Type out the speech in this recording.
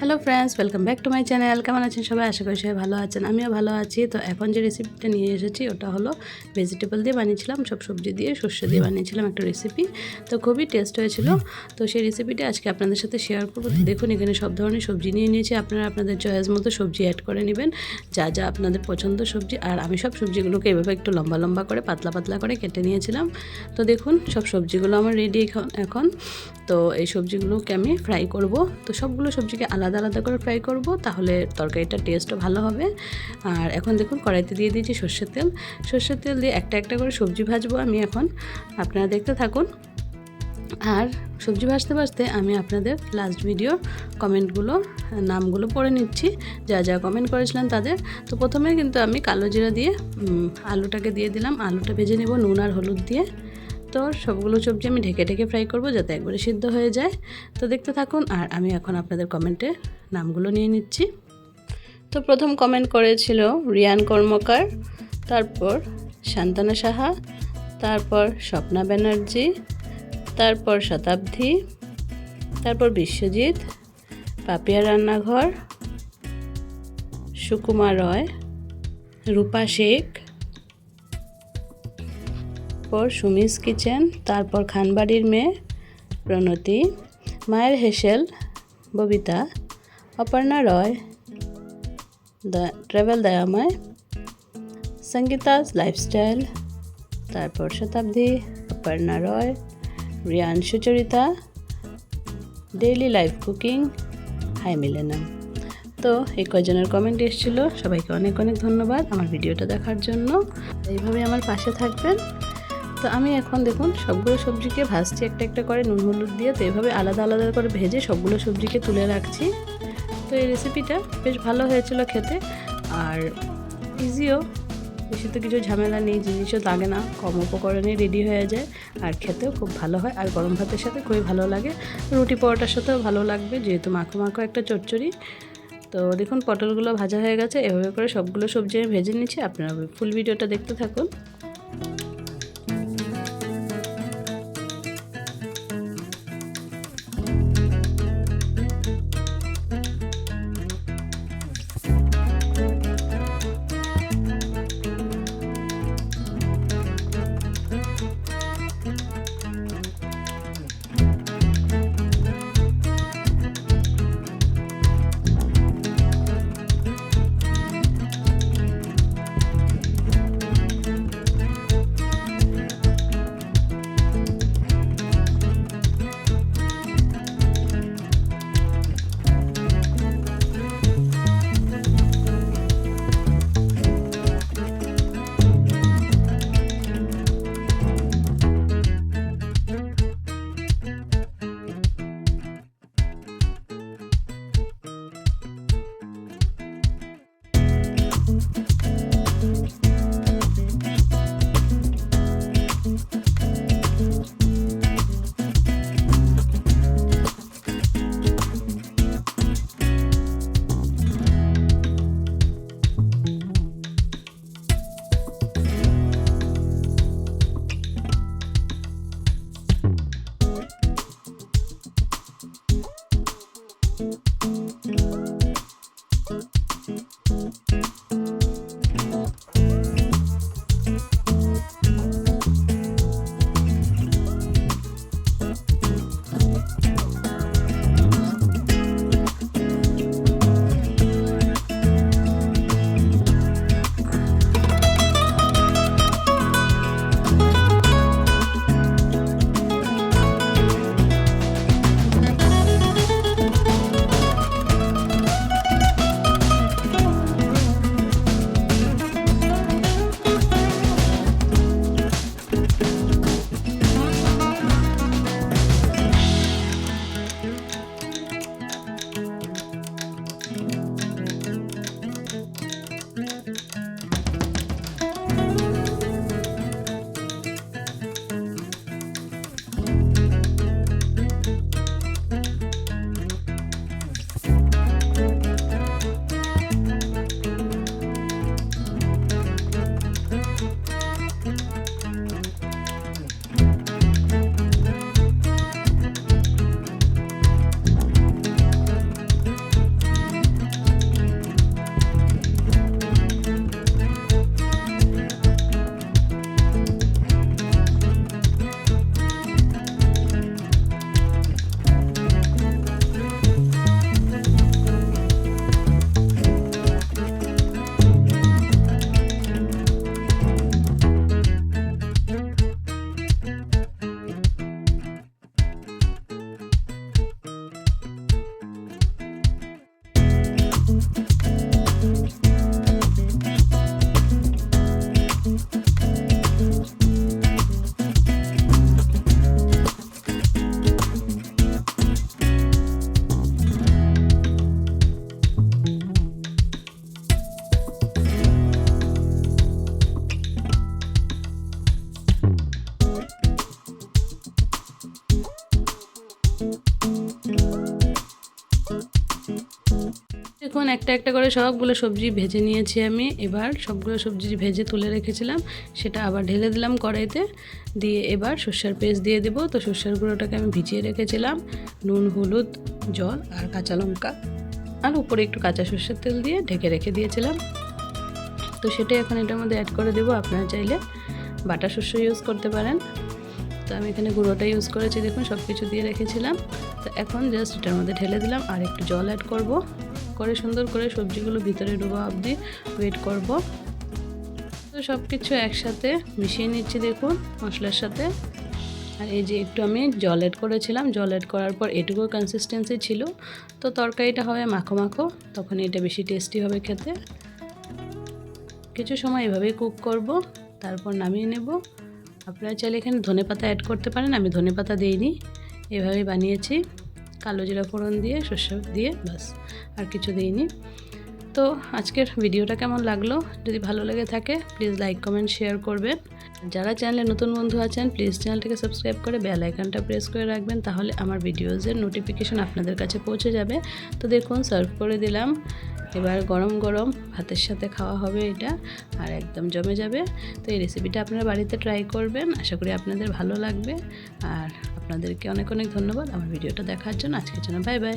Hello friends welcome back to my channel কেমন আছেন সবাই? আশা করি সবাই ভালো আছেন, আমিও ভালো আছি। তো এখন যে রেসিপিটা নিয়ে এসেছি, ওটা হলো ভেজিটেবল দিয়ে বানিয়েছিলাম, সব সবজি দিয়ে শস্য দিয়ে বানিয়েছিলাম একটা রেসিপি তো খুবই টেস্ট হয়েছিল। তো সেই রেসিপিটা আজকে আপনাদের সাথে শেয়ার করব। দেখুন, এখানে সব ধরনের সবজি নিয়ে নিয়েছি। আপনারা আপনাদের চয়েস মতো সবজি অ্যাড করে নেবেন। যা যা আপনাদের পছন্দ সবজি। আর আমি সব সবজিগুলোকে এভাবে একটু লম্বা লম্বা করে, পাতলা পাতলা করে কেটে নিয়েছিলাম। তো দেখুন, সব সবজিগুলো আমার রেডি এখন। তো এই সবজিগুলোকে আমি ফ্রাই করব। তো সবগুলো সবজিকে আলাদা আলাদা আলাদা করে ফ্রাই করব, তাহলে তরকারিটার টেস্টও ভালো হবে। আর এখন দেখুন কড়াইতে দিয়ে দিয়েছি সর্ষের তেল। সর্ষের তেল দিয়ে একটা একটা করে সবজি ভাজবো আমি এখন। আপনারা দেখতে থাকুন। আর সবজি ভাজতে ভাজতে আমি আপনাদের লাস্ট ভিডিও কমেন্টগুলো নামগুলো পড়ে নিচ্ছি। যা যা কমেন্ট করেছিলেন তাদের। তো প্রথমে কিন্তু আমি কালো জিরা দিয়ে আলুটাকে দিয়ে দিলাম। আলুটা ভেজে নেব নুন আর হলুদ দিয়ে। তো সবগুলো সবজি আমি ঢেকে ঢেকে ফ্রাই করব যাতে একবারে সিদ্ধ হয়ে যায়। তো দেখতে থাকুন, আর আমি এখন আপনাদের কমেন্টে নামগুলো নিয়ে নিচ্ছি। তো প্রথম কমেন্ট করেছিল রিয়ান কর্মকার, তারপর শান্তানা সাহা, তারপর স্বপ্না ব্যানার্জি, তারপর শতাব্দী, তারপর বিশ্বজিৎ, পাপিয়া রান্নাঘর, সুকুমার রয়, রূপা শেখ পর সুমিস কিচেন, তারপর খানবাড়ির মেয়ে প্রণতি, মায়ের হেসেল, ববিতা, অপর্ণা রয় ট্রাভেল দয়াময় সঙ্গীতাস লাইফস্টাইল, তারপর Shatabdi, Aparna Roy Riyan Sucharita daily life cooking, hi millennium তো এই কয়জনের কমেন্ট এসেছিল, সবাইকে অনেক অনেক ধন্যবাদ আমার ভিডিওটা দেখার জন্য। এইভাবে আমার পাশে থাকবেন। তো আমি এখন দেখুন সবগুলো সবজিকে ভাজছি, একটা একটা করে নুন, হলুদ দিয়ে। তো এভাবে আলাদা আলাদা করে ভেজে সবগুলো সবজিকে তুলে রাখছি। তো এই রেসিপিটা বেশ ভালো হয়েছিল খেতে। আর ইজিও, বেশি তো কিছু ঝামেলা নেই, জিনিসও লাগে না। কম উপকরণে রেডি হয়ে যায়। আর খেতেও খুব ভালো হয়। আর গরম ভাতের সাথে খুবই ভালো লাগে। রুটি পরোটার সাথেও ভালো লাগবে, যেহেতু মাখো মাখো একটা চচ্চড়ি। তো দেখুন পটলগুলো ভাজা হয়ে গেছে। এভাবে করে সবগুলো সবজি আমি ভেজে নিচ্ছি আপনারা ফুল ভিডিওটা দেখতে থাকুন। দেখুন একটা একটা করে সবগুলো সবজি ভেজে নিয়েছি আমি। এবার সবগুলো সবজি ভেজে তুলে রেখেছিলাম, সেটা আবার ঢেলে দিলাম কড়াইতে। দিয়ে এবার সর্ষের পেস্ট দিয়ে দেবো। তো সর্ষের গুঁড়োটাকে আমি ভিজিয়ে রেখেছিলাম। নুন, হলুদ, জল আর কাঁচা লঙ্কা। আর উপরে একটু কাঁচা সর্ষের তেল দিয়ে ঢেকে রেখে দিয়েছিলাম। তো সেটাই এখন এটার মধ্যে অ্যাড করে দেবো। আপনারা চাইলে বাটা শস্য ইউজ করতে পারেন। তো আমি এখানে গুঁড়োটা ইউজ করেছি। দেখুন সব কিছু দিয়ে রেখেছিলাম। তো এখন জাস্ট এটার মধ্যে ঢেলে দিলাম। আর একটু জল অ্যাড করব। করে সুন্দর করে সবজিগুলো ভিতরে ডোবা অবধি ওয়েট করব। তো সব কিছু একসাথে মিশিয়ে নিচ্ছি দেখুন, মশলার সাথে। আর এই যে একটু আমি জল অ্যাড করেছিলাম, জল অ্যাড করার পর এটুকু কনসিস্টেন্সি ছিল। তো তরকারিটা হবে মাখো মাখো, তখন এটা বেশি টেস্টি হবে খেতে। কিছু সময় এভাবেই কুক করব, তারপর নামিয়ে নেব। আপনারা চাইলে এখানে ধনে পাতা অ্যাড করতে পারেন, আমি ধনে পাতা দিইনি। এভাবেই বানিয়েছি। কালো জিরা ফোড়ন দিয়ে শস্য দিয়ে বাস আর কিছু দিইনি। তো আজকের ভিডিওটা কেমন লাগল? যদি ভালো লেগে থাকে প্লিজ লাইক কমেন্ট শেয়ার করবেন। যারা চ্যানেলে নতুন বন্ধু আছেন প্লিজ চ্যানেলটাকে সাবস্ক্রাইব করে বেল আইকনটা প্রেস করে রাখবেন, তাহলে আমার ভিডিওজের নোটিফিকেশন আপনাদের কাছে পৌঁছে যাবে। তো দেখুন সার্ভ করে দিলাম। এবার গরম গরম ভাতের সাথে খাওয়া হবে এটা, আর একদম জমে যাবে। তো এই রেসিপিটা আপনারা বাড়িতে ট্রাই করবেন, আশা করি আপনাদের ভালো লাগবে। আর আপনাদেরকে অনেক অনেক ধন্যবাদ আমার ভিডিওটা দেখার জন্য। আজকের জন্য বাই বাই।